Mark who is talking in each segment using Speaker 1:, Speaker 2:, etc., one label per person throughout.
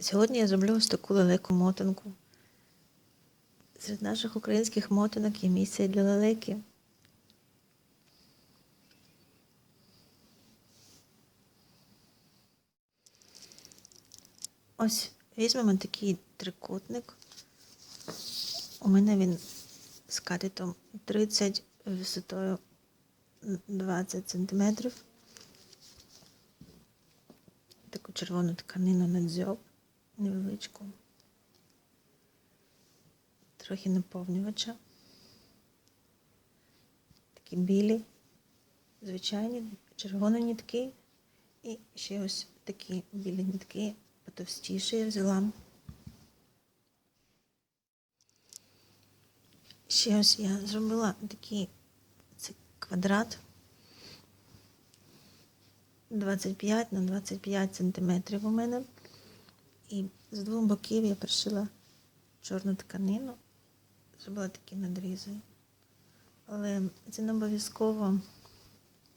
Speaker 1: Сьогодні я зроблю ось таку лелеку мотанку. Серед наших українських мотанок є місце для лелеки. Ось візьмемо такий трикутник. У мене він з катетом 30 висотою 20 см. Таку червону тканину на дзьоб невеличку. Трохи наповнювача. Такі білі, звичайні, червоні нітки. І ще ось такі білі нітки потовстіші я взяла. Ще ось я зробила такий це квадрат 25 на 25 сантиметрів у мене. І з двох боків я пришила чорну тканину, зробила такі надрізи. Але це не обов'язково,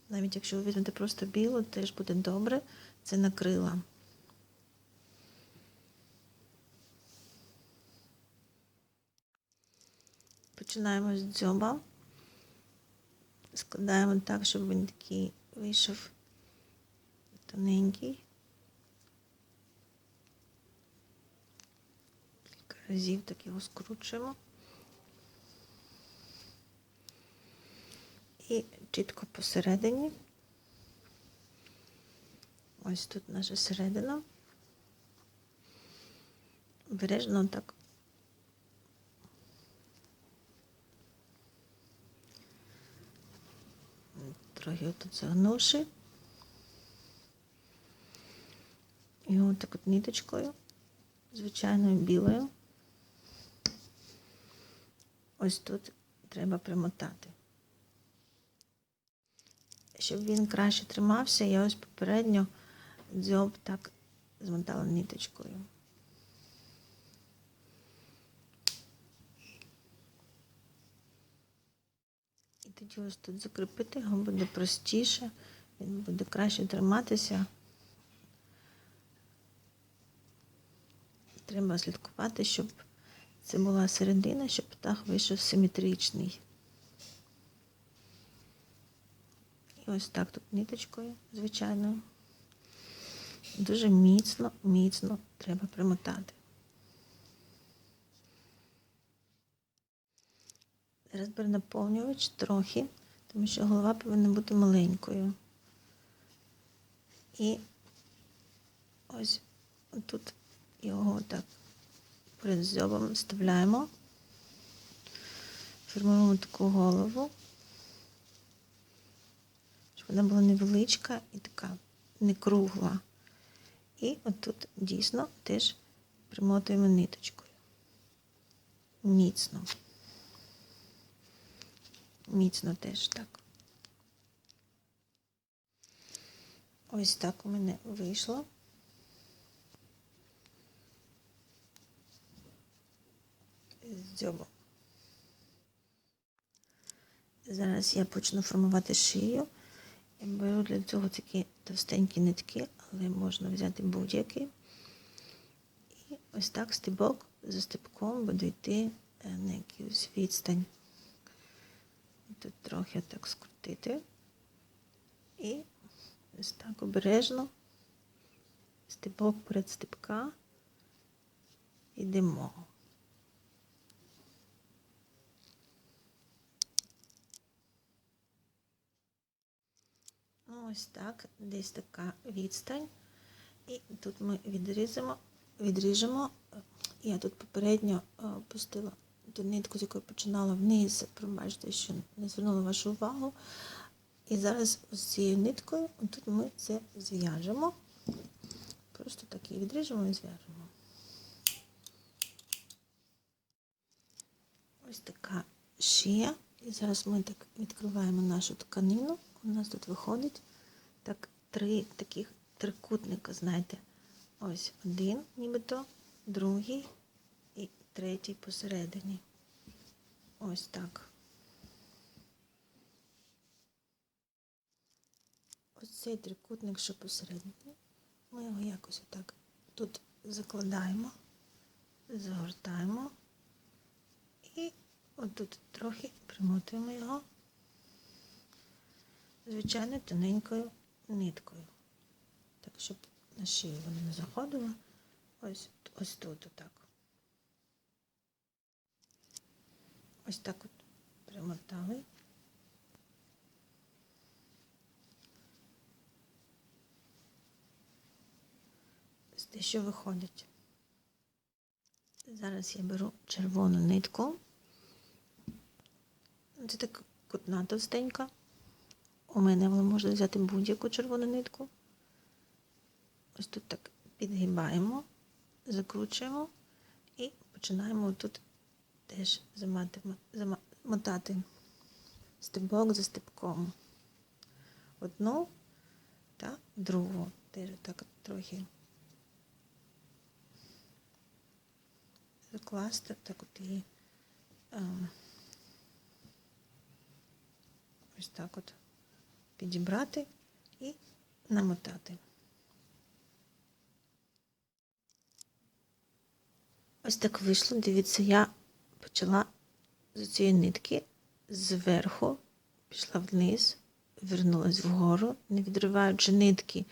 Speaker 1: навіть якщо ви візьмете просто білу, теж буде добре. Це накрила. Починаємо з дзьоба. Складаємо так, щоб він такий вийшов тоненький. Кілька разів так його скручуємо. І чітко посередині. Ось тут наша середина. Обережно так трохи тут загнувши. І отак от ниточкою, звичайною білою. Ось тут треба примотати. Щоб він краще тримався, я ось попередньо дзьоб так змотала ниточкою. І тоді ось тут закріпити його буде простіше, він буде краще триматися. Треба слідкувати, щоб це була середина, щоб птах вийшов симетричний. І ось так тут ниточкою, звичайно. Дуже міцно, міцно треба примотати. Зараз беру наповнювач трохи, тому що голова повинна бути маленькою. І ось тут його так перед зьобом вставляємо, формуємо таку голову, щоб вона була невеличка і така не кругла. І отут дійсно теж примотуємо ниточкою. Міцно. Міцно теж так. Ось так у мене вийшло. Дзьобом. Зараз я почну формувати шию. Я беру для цього такі товстенькі нитки, але можна взяти будь-які. І ось так стебок за стебком буду йти е, на якусь відстань. Тут трохи так скрутити. І ось так обережно, стебок перед стебка, йдемо. Ну, ось так, десь така відстань. І тут ми відрізимо, відріжемо. Я тут попередньо е, опустила ту нитку, з якої починала вниз, пробачте, що не звернула вашу увагу. І зараз з цією ниткою тут ми це зв'яжемо. Просто так її відріжемо і зв'яжемо. Ось така шия. І зараз ми так відкриваємо нашу тканину. У нас тут виходить три таких трикутника, знаєте. Ось один, нібито, другий і третій посередині. Ось так. Ось цей трикутник, що посередині, ми його якось отак тут закладаємо, загортаємо і отут трохи примотуємо його звичайно тоненькою ниткою. Так, щоб на шию воно не заходило. Ось, ось тут отак. Ось так от примотали. Ось те, що виходить. Зараз я беру червону нитку. Це така кутна товстенька. У мене ви можете взяти будь-яку червону нитку. Ось тут так підгибаємо, закручуємо і починаємо тут теж замати, зама- мотати стебок за стебком. Одну та другу. Теж так трохи закласти, так от її ось так от підібрати і намотати. Ось так вийшло. Дивіться, я почала з цієї нитки зверху, пішла вниз, вернулась вгору, не відриваючи нитки.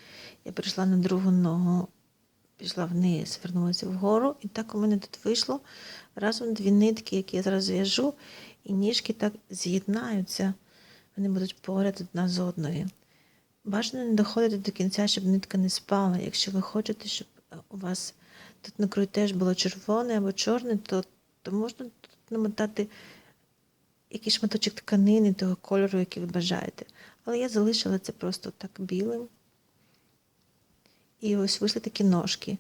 Speaker 1: Я прийшла на другу ногу, пішла вниз, вернулася вгору. І так у мене тут вийшло разом дві нитки, які я зараз зв'яжу, і ніжки так з'єднаються. Вони будуть поряд одна з одною. Бажано не доходити до кінця, щоб нитка не спала. Якщо ви хочете, щоб е, у вас тут на краю теж було червоне або чорне, то, то можна тут намотати якийсь шматочок тканини того кольору, який ви бажаєте. Але я залишила це просто так білим. І ось вийшли такі ножки.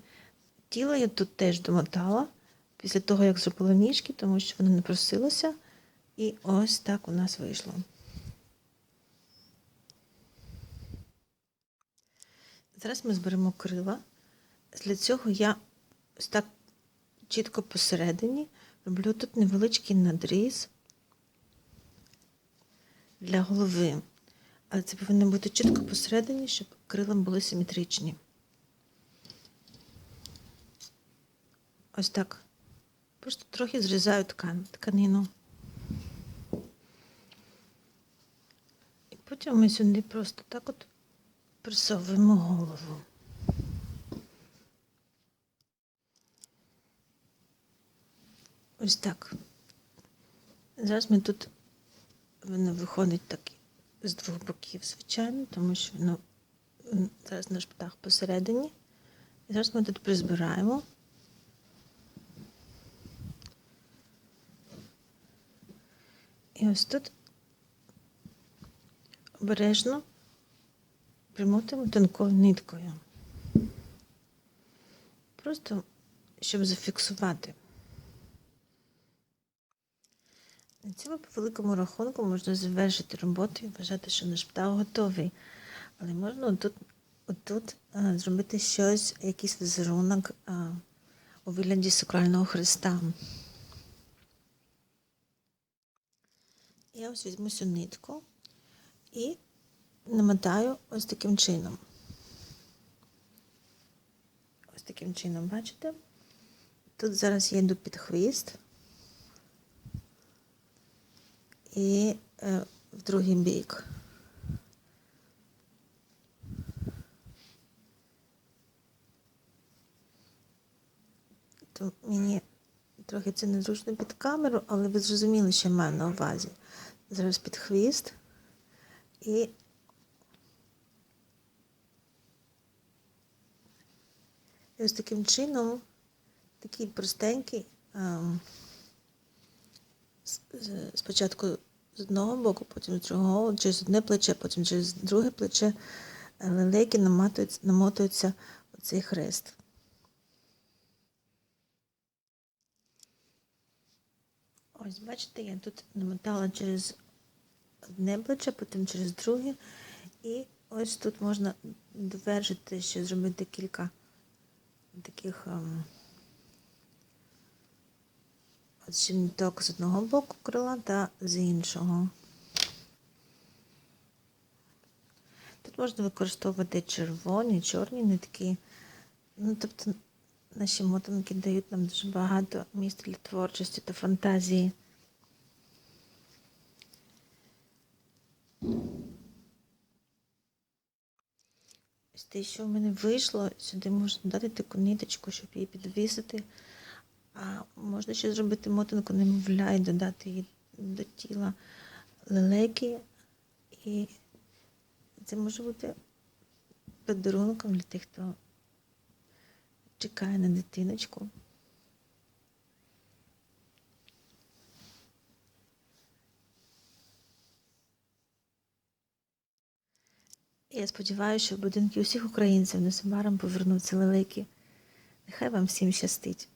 Speaker 1: Тіло я тут теж домотала після того, як зробила ніжки, тому що воно не просилося. І ось так у нас вийшло. Зараз ми зберемо крила. Для цього я ось так чітко посередині роблю тут невеличкий надріз для голови. Але це повинно бути чітко посередині, щоб крила були симетричні. Ось так. Просто трохи зрізаю ткан, тканину. І потім ми сюди просто так от присовуємо голову. Ось так. Зараз ми тут воно виходить так з двох боків, звичайно, тому що воно зараз наш птах посередині. І зараз ми тут призбираємо. І ось тут обережно примотуємо тонкою ниткою. Просто щоб зафіксувати. На цьому по великому рахунку можна завершити роботу і вважати, що наш птах готовий. Але можна отут, отут а, зробити щось, якийсь візерунок а, у вигляді сакрального хреста. Я ось візьму цю нитку і намотаю ось таким чином. Ось таким чином, бачите? Тут зараз я йду під хвіст і е, в другий бік. То мені трохи це незручно під камеру, але ви зрозуміли, що я маю на увазі. Зараз під хвіст і І ось таким чином, такий простенький, ем, спочатку з одного боку, потім з другого, через одне плече, потім через друге плече е, лелейки намотуються, намотуються у цей хрест. Ось, бачите, я тут намотала через одне плече, потім через друге. І ось тут можна довершити, ще зробити кілька таких ем, з одного боку крила та з іншого. Тут можна використовувати червоні, чорні нитки. Ну, тобто, наші мотанки дають нам дуже багато місць для творчості та фантазії. Те, що в мене вийшло, сюди можна додати таку ниточку, щоб її підвісити. А можна ще зробити мотинку, немовля і додати її до тіла лелеки. І це може бути подарунком для тих, хто чекає на дитиночку. Я сподіваюся, що будинки усіх українців незабаром повернуться лелеки. Нехай вам всім щастить.